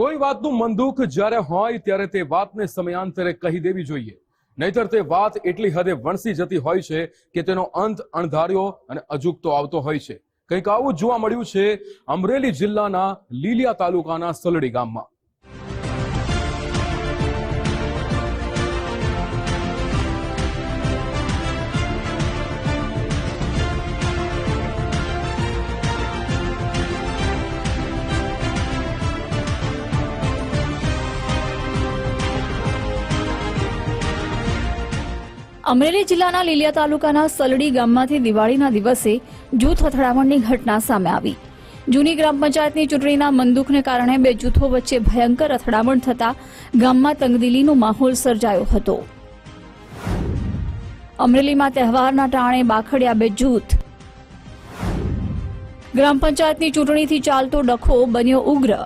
કોઈ વાતનું મન દુઃખ જ્યારે હોય ત્યારે તે વાતને સમયાંતરે કહી દેવી જોઈએ. નહીતર તે વાત એટલી હદે વણસી જતી હોય છે કે તેનો અંત અણધાર્યો અને અજુકતો આવતો હોય છે. કંઈક આવું જોવા મળ્યું છે અમરેલી જિલ્લાના લીલિયા તાલુકાના સલડી ગામમાં. અમરેલી જિલ્લાના લીલિયા તાલુકાના સલડી ગામમાંથી દિવાળીના દિવસે જૂથ અથડામણની ઘટના સામે આવી. જૂની ગ્રામ પંચાયતની ચૂંટણીના મંદુખને કારણે બે જૂથો વચ્ચે ભયંકર અથડામણ થતા ગામમાં તંગદિલીનો માહોલ સર્જાયો હતો. અમરેલીમાં તહેવારના ટાણે બાખડ્યા બે જૂથ. ગ્રામ પંચાયતની ચૂંટણીથી ચાલતો ડખો બન્યો ઉગ્ર.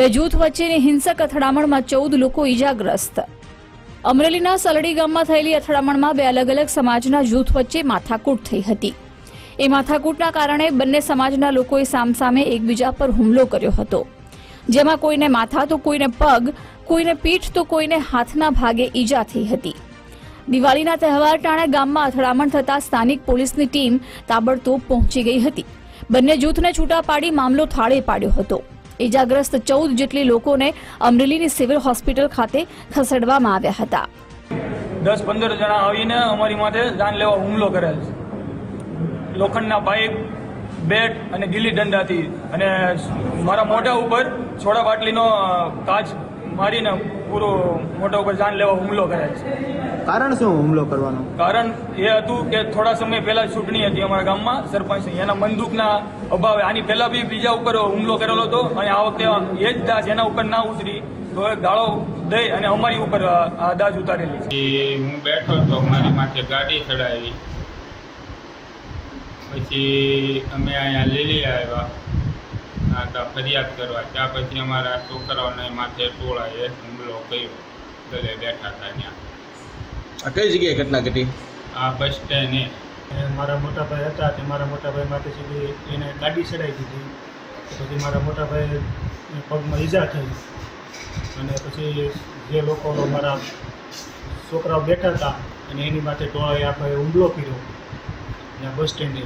બે જૂથ વચ્ચેની હિંસક અથડામણમાં ચૌદ લોકો ઈજાગ્રસ્ત. અમરેલીના સલડી ગામમાં થયેલી અથડામણમાં બે અલગ અલગ સમાજના જૂથ વચ્ચે માથાકૂટ થઈ હતી. એ માથાકૂટના કારણે બંને સમાજના લોકોએ સામસામે એકબીજા પર હુમલો કર્યો હતો. જેમાં કોઈને માથા તો કોઈને પગ, કોઈને પીઠ તો કોઈને હાથના ભાગે ઈજા થઈ હતી. દિવાળીના તહેવાર ટાણે ગામમાં અથડામણ થતા સ્થાનિક પોલીસની ટીમ તાબડતોબ પહોંચી ગઈ હતી. બંને જૂથને છૂટા પાડી મામલો થાળે પાડ્યો હતો. ઈજાગ્રસ્ત ચૌદ જેટલી લોકોને અમરેલીની સિવિલ હોસ્પિટલ ખાતે ખસેડવામાં આવ્યા હતા. દસ પંદર જણા આવીને અમારી માથે જાનલેવા હુમલો કરેલ છે. લોખંડના પાઇપ, બેટ અને ગીલી દંડાથી અને મારા મોઢા ઉપર સોડા બાટલીનો કાચ મારીને પૂરો મોઢા ઉપર જાન લેવા હુમલો કરેલ છે. કારણ શું હુમલો કરવાનો? કારણ એ હતું કે થોડા સમય પહેલા ચૂંટણી હતી અમારા ગામમાં. સરપંચ એના બંદૂકના અભાવે આની પહેલા બી બીજા ઉપર હુમલો કરેલો હતો. અને આ વખતે એ જ દાસ એના ઉપર ના ઉતરી તો એ ગાળો દઈ અને અમારી ઉપર આ આ દાજ ઉતારેલી છે. હું બેઠો તો મારી માથે ગાડી ચડાવી. પછી અમે અહીંયા લીલી આવ્યા. આ તો ફરિયાદ કરવા. ત્યાં પછી અમારા છોકરાઓને માથે ટોળાએ હુમલો કર્યો. ગલે બેઠા હતા ત્યાં. આ કઈ જગ્યાએ ઘટના ઘટી? આ બસ સ્ટેન્ડ. એ મારા મોટા ભાઈ હતા તે મારા મોટા ભાઈ માટે સુધી એને ગાડી ચડાવી દીધી. પછી મારા મોટા ભાઈ પગમાં ઈજા થઈ. અને પછી જે લોકો મારા છોકરાઓ બેઠા હતા અને એની માટે ટોળાએ આપણે હુમલો કર્યો ત્યાં બસ સ્ટેન્ડે.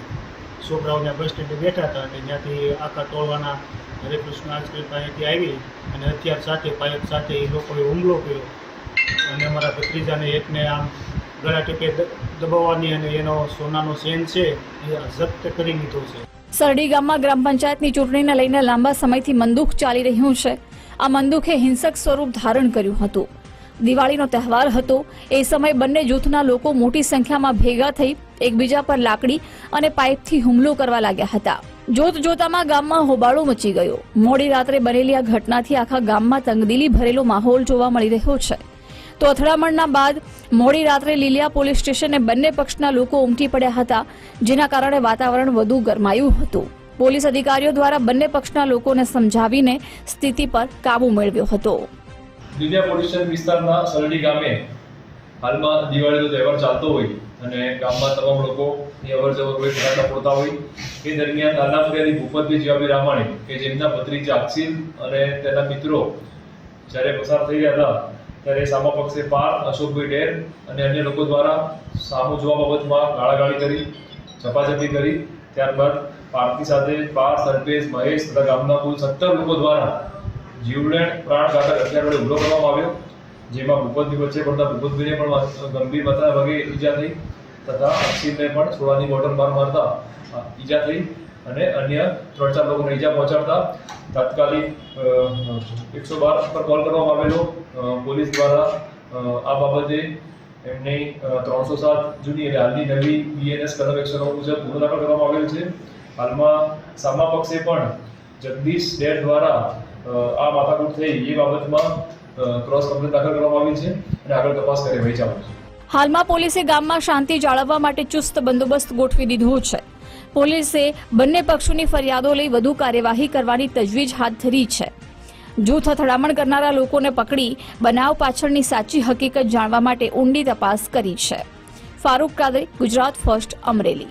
છોકરાઓ ત્યાં બસ સ્ટેન્ડે બેઠા હતા અને ત્યાંથી આખા ટોળવાના હરે કૃષ્ણ આજકાલ પાસેથી આવી અને હથિયાર સાથે પાયક સાથે એ લોકોએ હુમલો કર્યો. અને અમારા ભત્રીજાને એકને આમ ગળા ટેકે દબાવવાની અને એનો સોનાનો ચેન છે એ જપ્ત કરી લીધો છે. સરડી ગામમાં ગ્રામ પંચાયતની ચૂંટણીને લઈને લાંબા સમયથી મંદુખ ચાલી રહ્યું છે. આ મંદુખે હિંસક સ્વરૂપ ધારણ કર્યું હતું. દિવાળીનો તહેવાર હતો. એ સમયે બંને જૂથના લોકો મોટી સંખ્યામાં ભેગા થઈ એકબીજા પર લાકડી અને પાઇપથી હુમલો કરવા લાગ્યા હતા. જોત જોતામાં ગામમાં હોબાળો મચી ગયો. મોડી રાત્રે બનેલી આ ઘટનાથી આખા ગામમાં તંગદીલી ભરેલો માહોલ જોવા મળી રહ્યો છે. તો અથડામણના બાદ મોડી રાત્રે લીલિયા પોલીસ સ્ટેશને બંને પક્ષના લોકો ઉમટી પડ્યા હતા, જેના કારણે વાતાવરણ વધુ ગરમાયું હતું. પોલીસ અધિકારીઓ દ્વારા બંને પક્ષના લોકોને સમજાવીને સ્થિતિ પર કાબુ મેળવ્યો હતો. લીલિયા પોલીસ વિસ્તારના સરડી ગામે હાલમાં દિવાળીનો તહેવાર ચાલતો હોય અને ગામમાં તમામ લોકો ની અવર જવર હોય ફટાકડા ફોડતા હોય. એ દરમિયાન નાના ફરિયાદી ભૂપતભાઈ જીવાભાઈ રામાણી કે જેમના ભત્રીજા અક્ષિલ અને તેના મિત્રો જ્યારે પસાર થઈ રહ્યા હતા ત્યારે સામા પક્ષે પાર અશોકભાઈ ડેર અને અન્ય લોકો દ્વારા સામુ જોવા બાબતમાં ગાળાગાળી કરી, ઝપાઝપી કરી. ત્યારબાદ પાર્થની સાથે પાર સરપેશ મહેશ તથા ગામના કુલ સત્તર લોકો દ્વારા જીવલેણ પ્રાણઘાતક હથિયાર વડે હુમલો કરવામાં આવ્યો, જેમાં ભૂપતની વચ્ચે પડતા ભૂપતભાઈને પણ ગંભીર માત્રા ભાગે, ઈજા થઈ, તથા અક્ષિતને પણ છોડાની બોટલ માર મારતા ઈજા થઈ અને અન્ય ત્રણ ચાર લોકોને ઈજા પહોંચાડતા. તાત્કાલિક એકસો બાર પર કોલ કરવામાં આવેલો પોલીસ દ્વારા આ બાબતે એમની ત્રણસો સાત જૂની એટલે હાલની નવી બીએનએસ કલમ એકસો નવ મુજબ ગુનો દાખલ કરવામાં આવેલ છે. હાલમાં સામા પક્ષે પણ જગદીશ ડેર દ્વારા આ માથાકૂટ થઈ એ બાબતમાં ક્રોસ કમ્પ્લેન દાખલ કરવામાં આવી છે અને આગળ તપાસ કાર્યવાહી ચાલુ છે. હાલમાં પોલીસે ગામમાં શાંતિ જાળવવા માટે ચુસ્ત બંદોબસ્ત ગોઠવી દીધો છે. પોલીસે બંને પક્ષોની ફરિયાદો લઈ વધુ કાર્યવાહી કરવાની તજવીજ હાથ ધરી છે. જૂથ અથડામણ કરનારા લોકોને પકડી બનાવ પાછળની સાચી હકીકત જાણવા માટે ઊંડી તપાસ કરી છે. ફારૂક કાદરી, ગુજરાત ફર્સ્ટ, અમરેલી.